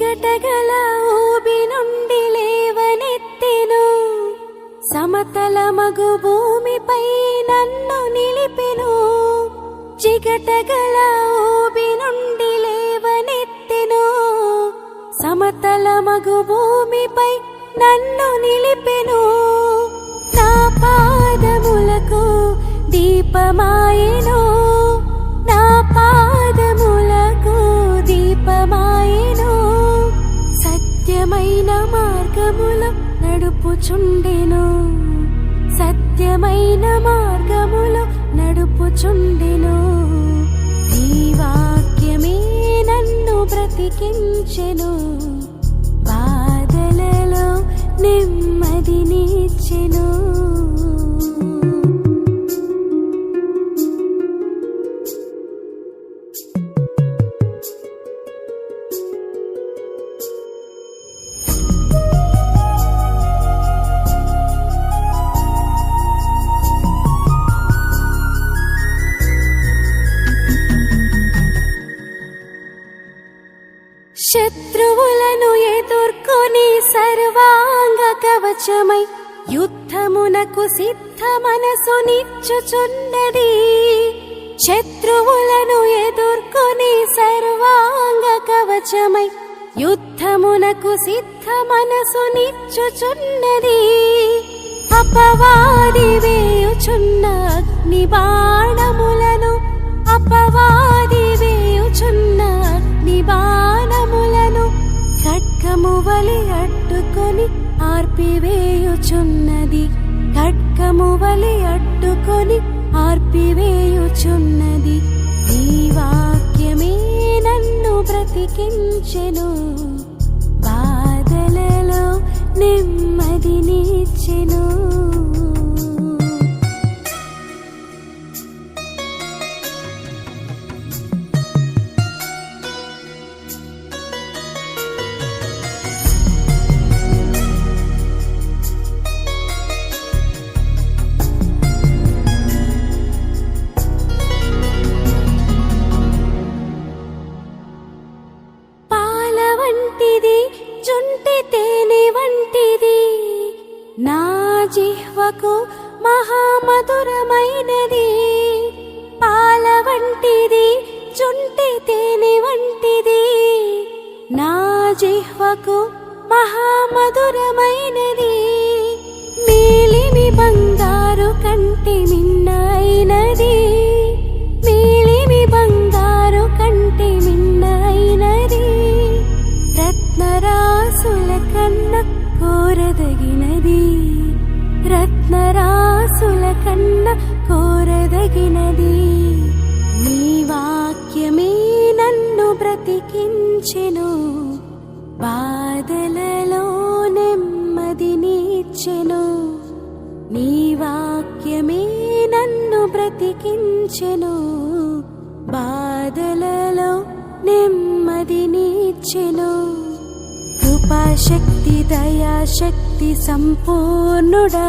జిగటగల ఊబి నుండి లేవనెత్తెను. సమతల మగు భూమిపై నన్ను నిలిపెను. చిగటగల ఊబి నుండి లేవనెత్తెను. సమతల మగు భూమిపై నన్ను నిలిపెను. మార్గముల నడుపుచుండెను. సత్యమైన మార్గములో నడుపుచుండెను. ఈ వాక్యమే నన్ను బ్రతికించెను. బాధలలో నెమ్మదినిచ్చెను శత్రువులను ఎదుర్కొని సర్వాంగ కవచమై యుద్ధమునకు సిద్ధ మనసు నిచ్చుచున్నది. శత్రువులను ఎదుర్కొని సర్వాంగ కవచమై యుద్ధమునకు సిద్ధ మనసు నిచ్చుచున్నది. అపవాది వేయుచున్న అగ్ని బాణములను అపవాది ఆర్పివేయుచున్నది ఖడ్గము వలి అట్టుకొని ఆర్పివేయుచున్నది ఈ వాక్యమే నన్ను బ్రతికించెను. బాధలలో నెమ్మది నీచెను. నా జిహ్వకు మహామధురమైనది పాల వంటిది చుంటి తేనె వంటిది. నా జిహ్వకు మహామధురమైనది మేలిమి బంగారు కంటి మిన్నైనది. కోరదగినది. నీ వాక్యమే నన్ను బ్రతికించెను. బాధలలో నెమ్మదినిచ్చెను నీ వాక్యమే నన్ను బ్రతికించెను. బాధలలో నెమ్మదినిచ్చెను కృపాశక్తి దయాశక్తి సంపూర్ణుడా.